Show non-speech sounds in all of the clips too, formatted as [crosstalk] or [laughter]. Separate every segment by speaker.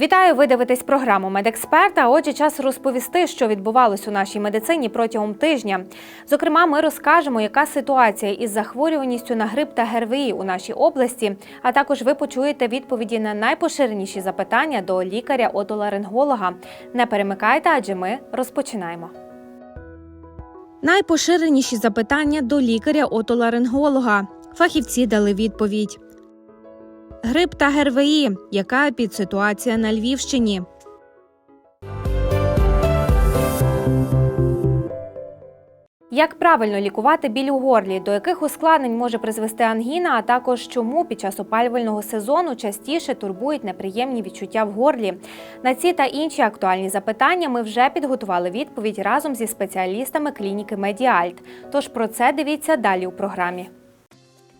Speaker 1: Вітаю! Ви дивитесь програму Медексперта. Отже, час розповісти, що відбувалось у нашій медицині протягом тижня. Зокрема, ми розкажемо, яка ситуація із захворюваністю на грип та ГРВІ у нашій області. А також ви почуєте відповіді на найпоширеніші запитання до лікаря-отоларинголога. Не перемикайте, адже ми розпочинаємо. Найпоширеніші запитання до лікаря-отоларинголога. Фахівці дали відповідь. Грип та ГРВІ. Яка епідситуація на Львівщині? Як правильно лікувати біль у горлі, до яких ускладнень може призвести ангіна, а також чому під час опалювального сезону частіше турбують неприємні відчуття в горлі? На ці та інші актуальні запитання ми вже підготували відповідь разом зі спеціалістами клініки Медіальт. Тож про це дивіться далі у програмі.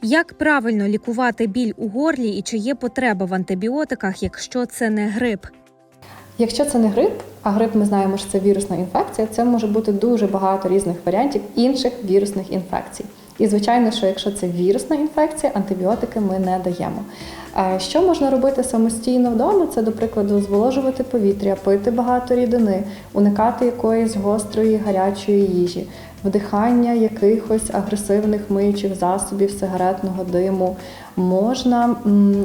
Speaker 1: Як правильно лікувати біль у горлі і чи є потреба в антибіотиках, якщо це не грип?
Speaker 2: Якщо це не грип, а грип ми знаємо, що це вірусна інфекція, це може бути дуже багато різних варіантів інших вірусних інфекцій. І звичайно, що якщо це вірусна інфекція, антибіотики ми не даємо. Що можна робити самостійно вдома? Це, до прикладу, зволожувати повітря, пити багато рідини, уникати якоїсь гострої гарячої їжі, вдихання якихось агресивних миючих засобів, сигаретного диму. Можна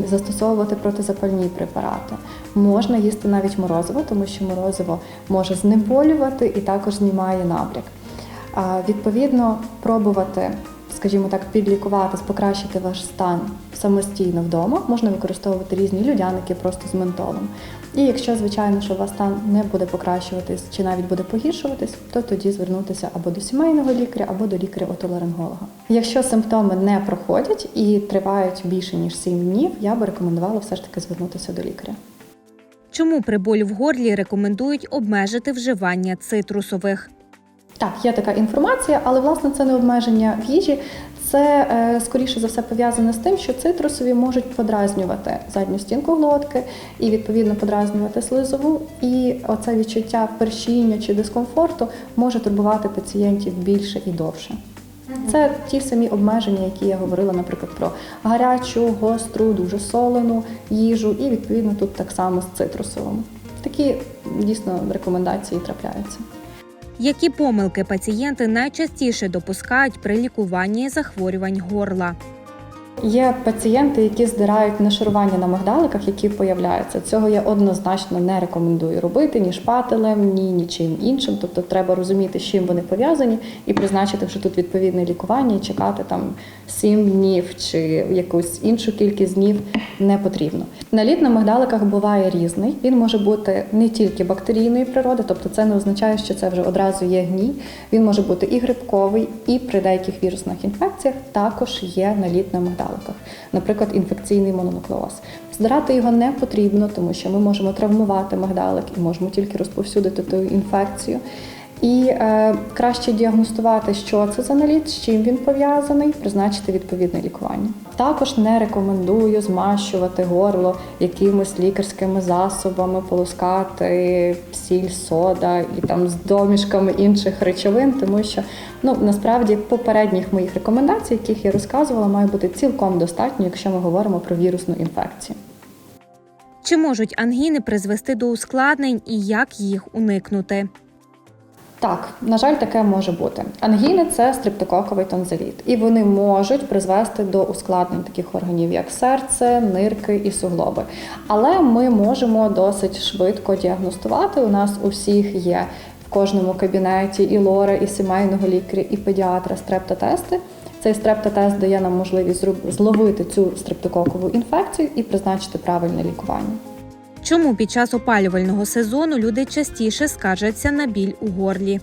Speaker 2: застосовувати протизапальні препарати, можна їсти навіть морозиво, тому що морозиво може знеболювати і також знімає набряк. Відповідно, пробувати, скажімо так, підлікувати, покращити ваш стан самостійно вдома. Можна використовувати різні людяники просто з ментолом. І якщо, звичайно, що у вас стан не буде покращуватись чи навіть буде погіршуватись, то тоді звернутися або до сімейного лікаря, або до лікаря-отоларинголога. Якщо симптоми не проходять і тривають більше ніж 7 днів, я би рекомендувала все ж таки звернутися до лікаря.
Speaker 1: Чому при болі в горлі рекомендують обмежити вживання цитрусових?
Speaker 2: Так, є така інформація, але власне це не обмеження в їжі. Це е, скоріше за все пов'язане з тим, що цитрусові можуть подразнювати задню стінку глотки і відповідно подразнювати слизову. І оце відчуття першіння чи дискомфорту може турбувати пацієнтів більше і довше. Це ті самі обмеження, які я говорила, наприклад, про гарячу, гостру, дуже солену їжу, і відповідно тут так само з цитрусовими. Такі дійсно рекомендації трапляються.
Speaker 1: Які помилки пацієнти найчастіше допускають при лікуванні захворювань горла?
Speaker 2: Є пацієнти, які здирають нашарування на мигдаликах, які появляються. Цього я однозначно не рекомендую робити ні шпателем, ні нічим іншим. Тобто треба розуміти, з чим вони пов'язані, і призначити вже тут відповідне лікування і чекати там 7 днів чи якусь іншу кількість днів не потрібно. Наліт на мигдаликах буває різний. Він може бути не тільки бактерійної природи, тобто це не означає, що це вже одразу є гній. Він може бути і грибковий, і при деяких вірусних інфекціях також є наліт на мигдаликах. Наприклад, інфекційний мононуклеоз. Здирати його не потрібно, тому що ми можемо травмувати мигдалик і можемо тільки розповсюдити ту інфекцію. І е, краще діагностувати, що це за наліт, з чим він пов'язаний, призначити відповідне лікування. Також не рекомендую змащувати горло якимись лікарськими засобами, полоскати сіль, сода і там з домішками інших речовин, тому що ну насправді попередніх моїх рекомендацій, яких я розказувала, має бути цілком достатньо, якщо ми говоримо про вірусну інфекцію.
Speaker 1: Чи можуть ангіни призвести до ускладнень і як їх уникнути?
Speaker 2: Так, на жаль, таке може бути. Ангіни це стрептококовий тонзиліт, і вони можуть призвести до ускладнень таких органів, як серце, нирки і суглоби. Але ми можемо досить швидко діагностувати. У нас у всіх є в кожному кабінеті і лора, і сімейного лікаря, і педіатра стрептотести. Цей стрептотест дає нам можливість зловити цю стрептококову інфекцію і призначити правильне лікування.
Speaker 1: Чому під час опалювального сезону люди частіше скаржаться на біль у горлі?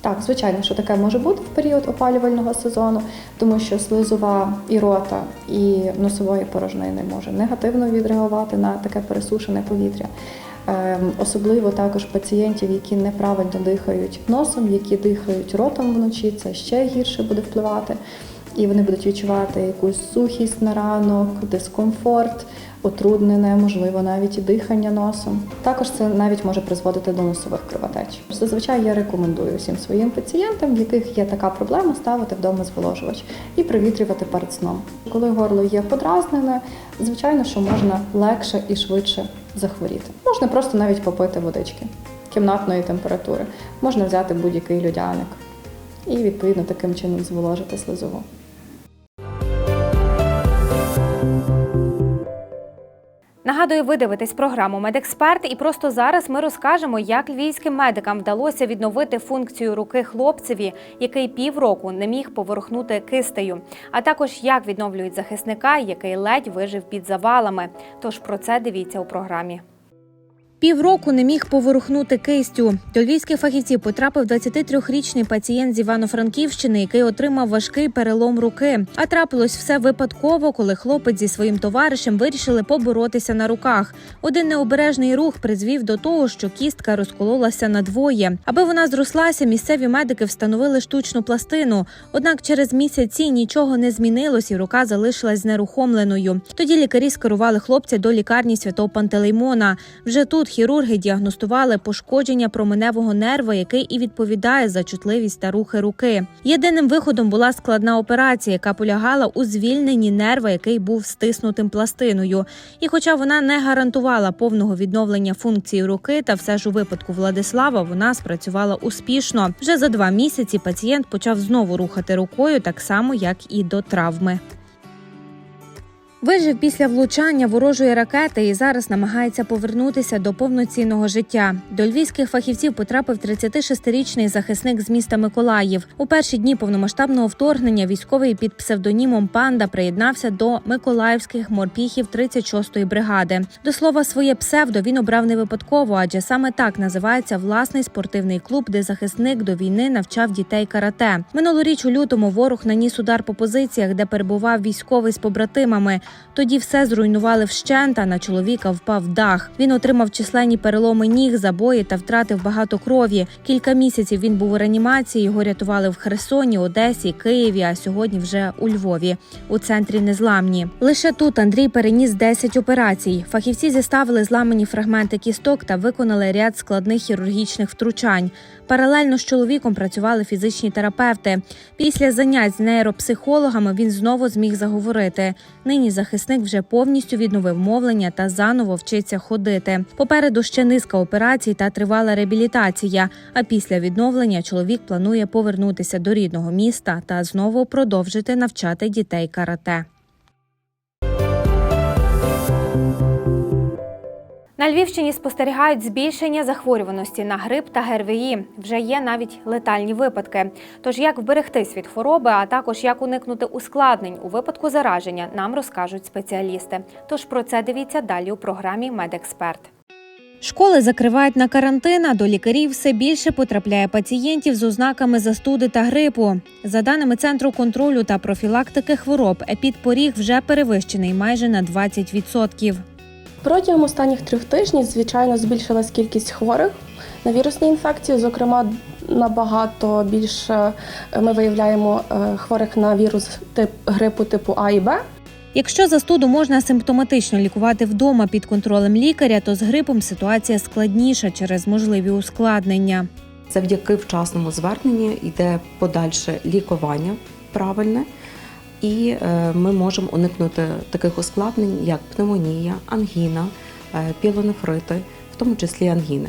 Speaker 2: Так, звичайно, що таке може бути в період опалювального сезону, тому що слизова і рота, і носової порожнини може негативно відреагувати на таке пересушене повітря. Ем, Особливо також пацієнтів, які неправильно дихають носом, які дихають ротом вночі, це ще гірше буде впливати. І вони будуть відчувати якусь сухість на ранок, дискомфорт, отруднене, можливо, навіть і дихання носом. Також це навіть може призводити до носових кровотеч. Зазвичай я рекомендую всім своїм пацієнтам, в яких є така проблема, ставити вдома зволожувач і привітрювати перед сном. Коли горло є подразнене, звичайно, що можна легше і швидше захворіти. Можна просто навіть попити водички кімнатної температури. Можна взяти будь-який людяник і відповідно таким чином зволожити слизову.
Speaker 1: Нагадую, ви дивитесь програму Медексперт, і просто зараз ми розкажемо, як львівським медикам вдалося відновити функцію руки хлопцеві, який півроку не міг поворухнути кистею, а також як відновлюють захисника, який ледь вижив під завалами. Тож про це дивіться у програмі. Півроку не міг поворухнути кистю. До львівських фахівців потрапив 23-річний пацієнт з Івано-Франківщини, який отримав важкий перелом руки. А трапилось все випадково, коли хлопець зі своїм товаришем вирішили поборотися на руках. Один необережний рух призвів до того, що кістка розкололася надвоє. Аби вона зрослася, місцеві медики встановили штучну пластину. Однак через місяці нічого не змінилось, і рука залишилась знерухомленою. Тоді лікарі скерували хлопця до лікарні святого Пантелеймона. Вже тут хірурги діагностували пошкодження променевого нерва, який і відповідає за чутливість та рухи руки. Єдиним виходом була складна операція, яка полягала у звільненні нерва, який був стиснутим пластиною. І, хоча вона не гарантувала повного відновлення функції руки, та все ж у випадку Владислава вона спрацювала успішно. Вже за два місяці пацієнт почав знову рухати рукою, так само як і до травми. Вижив після влучання ворожої ракети і зараз намагається повернутися до повноцінного життя. До львівських фахівців потрапив 36-річний захисник з міста Миколаїв. У перші дні повномасштабного вторгнення військовий під псевдонімом Панда приєднався до миколаївських морпіхів 36-ї бригади. До слова, своє псевдо він обрав не випадково, адже саме так називається власний спортивний клуб, де захисник до війни навчав дітей карате. Минулоріч у лютому ворог наніс удар по позиціях, де перебував військовий з побратимами. Тоді все зруйнували вщент, а на чоловіка впав дах. Він отримав численні переломи ніг, забої та втратив багато крові. Кілька місяців він був у реанімації. Його рятували в Херсоні, Одесі, Києві. А сьогодні вже у Львові, у центрі незламні. Лише тут Андрій переніс 10 операцій. Фахівці зіставили зламані фрагменти кісток та виконали ряд складних хірургічних втручань. Паралельно з чоловіком працювали фізичні терапевти. Після занять з нейропсихологами він знову зміг заговорити. Нині захисник вже повністю відновив мовлення та заново вчиться ходити. Попереду ще низка операцій та тривала реабілітація. А після відновлення чоловік планує повернутися до рідного міста та знову продовжити навчати дітей карате. На Львівщині спостерігають збільшення захворюваності на грип та ГРВІ. Вже є навіть летальні випадки. Тож як вберегтись від хвороби, а також як уникнути ускладнень у випадку зараження, нам розкажуть спеціалісти. Тож про це дивіться далі у програмі Медексперт. Школи закривають на карантин, а до лікарів все більше потрапляє пацієнтів з ознаками застуди та грипу. За даними центру контролю та профілактики хвороб, епідпоріг вже перевищений майже на 20%.
Speaker 3: Протягом останніх трьох тижнів, звичайно, збільшилась кількість хворих на вірусні інфекції. Зокрема, набагато більше ми виявляємо е, хворих на вірус тип грипу типу А і Б.
Speaker 1: Якщо застуду можна симптоматично лікувати вдома під контролем лікаря, то з грипом ситуація складніша через можливі ускладнення.
Speaker 4: Завдяки вчасному зверненню йде подальше лікування правильне, і е, ми можемо уникнути таких ускладнень, як пневмонія, ангіна, е, пілонефрити, в тому числі ангіни.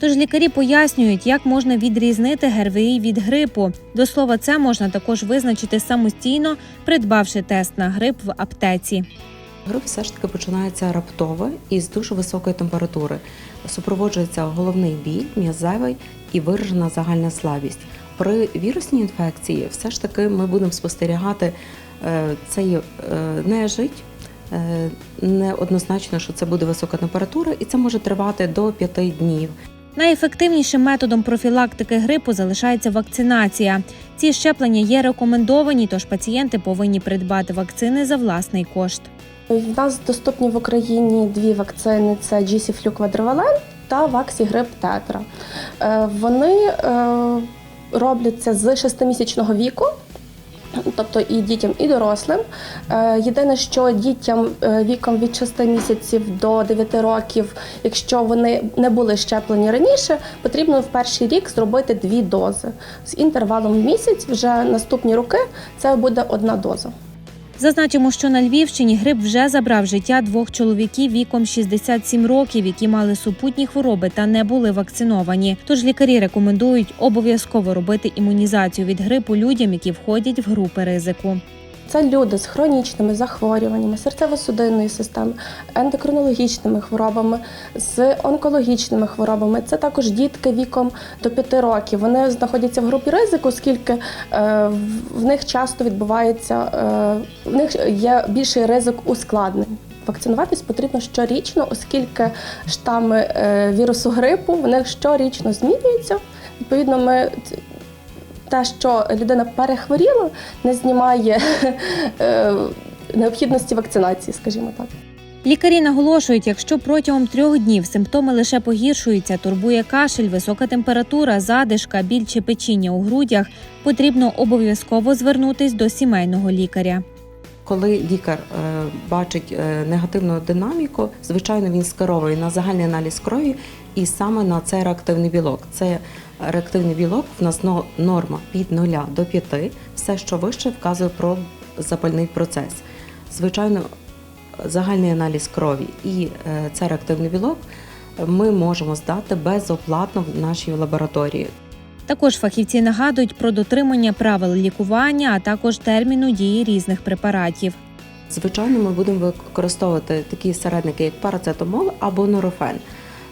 Speaker 1: Тож лікарі пояснюють, як можна відрізнити ГРВІ від грипу. До слова, це можна також визначити самостійно, придбавши тест на грип в аптеці.
Speaker 4: Грип все ж таки починається раптово і з дуже високої температури. Супроводжується головний біль, м'язевий і виражена загальна слабість. При вірусній інфекції все ж таки ми будемо спостерігати е, цей е, нежить. Е, Не однозначно, що це буде висока температура, і це може тривати до 5 днів.
Speaker 1: Найефективнішим методом профілактики грипу залишається вакцинація. Ці щеплення є рекомендовані, тож пацієнти повинні придбати вакцини за власний кошт.
Speaker 3: В нас доступні в Україні дві вакцини: це GC-Flu Quadrivalent та Vaxi-Grip Tetra. Е, Вони робляться з 6-місячного віку. тобто і дітям, і дорослим. Е, Єдине, що дітям е, віком від 6 місяців до 9 років, якщо вони не були щеплені раніше, потрібно в перший рік зробити дві дози з інтервалом в місяць. Вже наступні роки це буде одна доза.
Speaker 1: Зазначимо, що на Львівщині грип вже забрав життя двох чоловіків віком 67 років, які мали супутні хвороби та не були вакциновані. Тож лікарі рекомендують обов'язково робити імунізацію від грипу людям, які входять в групи ризику.
Speaker 3: Це люди з хронічними захворюваннями серцево-судинної системи, ендокринологічними хворобами, з онкологічними хворобами. Це також дітки віком до 5 років. Вони знаходяться в групі ризику, оскільки е, в- них часто відбувається, е, в них є більший ризик ускладнень. Вакцинуватись потрібно щорічно, оскільки штами е, вірусу грипу вони щорічно змінюються. Відповідно, ми те, що людина перехворіла, не знімає [laughs] е, необхідності вакцинації, скажімо так.
Speaker 1: Лікарі наголошують, якщо протягом трьох днів симптоми лише погіршуються, турбує кашель, висока температура, задишка, біль чи печіння у грудях, потрібно обов'язково звернутись до сімейного лікаря.
Speaker 4: Коли лікар е, бачить е, негативну динаміку, звичайно, він скеровує на загальний аналіз крові і саме на цей реактивний білок. Це реактивний білок в нас норма від 0 до 5. Все, що вище, вказує про запальний процес. Звичайно, загальний аналіз крові і е, цей реактивний білок ми можемо здати безоплатно в нашій лабораторії.
Speaker 1: Також фахівці нагадують про дотримання правил лікування, а також терміну дії різних препаратів.
Speaker 4: Звичайно, ми будемо використовувати такі середники, як парацетамол або норофен.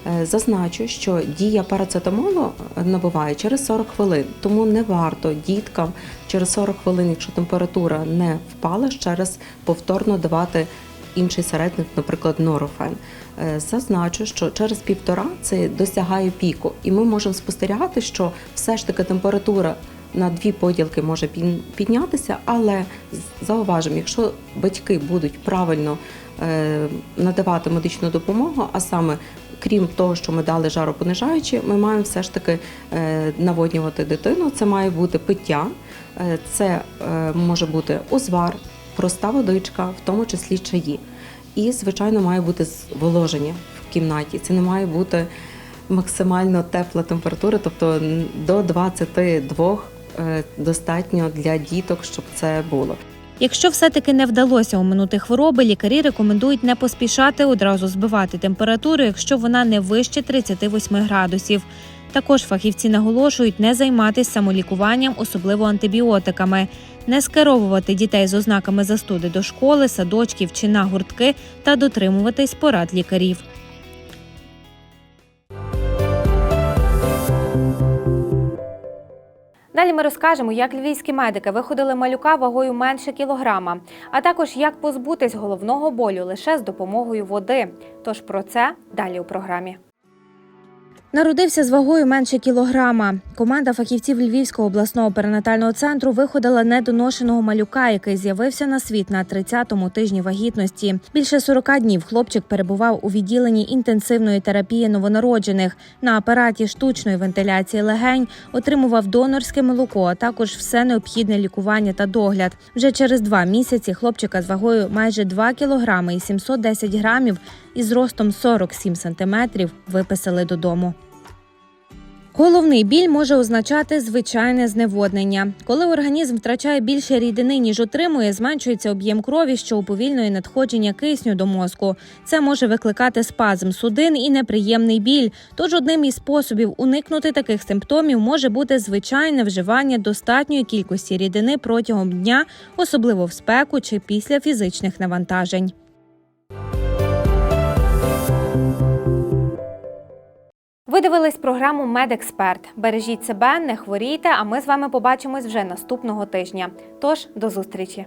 Speaker 4: Е, Зазначу, що дія парацетамолу набуває через 40 хвилин, тому не варто діткам через 40 хвилин, якщо температура не впала, ще раз повторно давати інший середник, наприклад, норофен. Е, Зазначу, що через півтора це досягає піку, і ми можемо спостерігати, що все ж таки температура на дві поділки може піднятися, але зауважимо, якщо батьки будуть правильно е, надавати медичну допомогу, а саме крім того, що ми дали жаропонижаючі, ми маємо все ж таки е, наводнювати дитину. Це має бути пиття, е, це е, може бути узвар, проста водичка, в тому числі чаї. І, звичайно, має бути зволоження в кімнаті. Це не має бути максимально тепла температура, тобто до 22 е, достатньо для діток, щоб це було.
Speaker 1: Якщо все-таки не вдалося оминути хвороби, лікарі рекомендують не поспішати одразу збивати температуру, якщо вона не вище 38 градусів. Також фахівці наголошують не займатися самолікуванням, особливо антибіотиками, не скеровувати дітей з ознаками застуди до школи, садочків чи на гуртки та дотримуватись порад лікарів. Далі ми розкажемо, як львівські медики виходили малюка вагою менше кілограма, а також як позбутись головного болю лише з допомогою води. Тож про це далі у програмі. Народився з вагою менше кілограма. Команда фахівців Львівського обласного перинатального центру виходила недоношеного малюка, який з'явився на світ на 30-му тижні вагітності. Більше 40 днів хлопчик перебував у відділенні інтенсивної терапії новонароджених на апараті штучної вентиляції легень, отримував донорське молоко, а також все необхідне лікування та догляд. Вже через два місяці хлопчика з вагою майже 2 кілограми і 710 грамів із ростом 47 сантиметрів виписали додому. Головний біль може означати звичайне зневоднення. Коли організм втрачає більше рідини, ніж отримує, зменшується об'єм крові, що уповільнює надходження кисню до мозку. Це може викликати спазм судин і неприємний біль. Тож одним із способів уникнути таких симптомів може бути звичайне вживання достатньої кількості рідини протягом дня, особливо в спеку чи після фізичних навантажень. Дивились програму Медексперт. Бережіть себе, не хворійте. А ми з вами побачимось вже наступного тижня. Тож до зустрічі.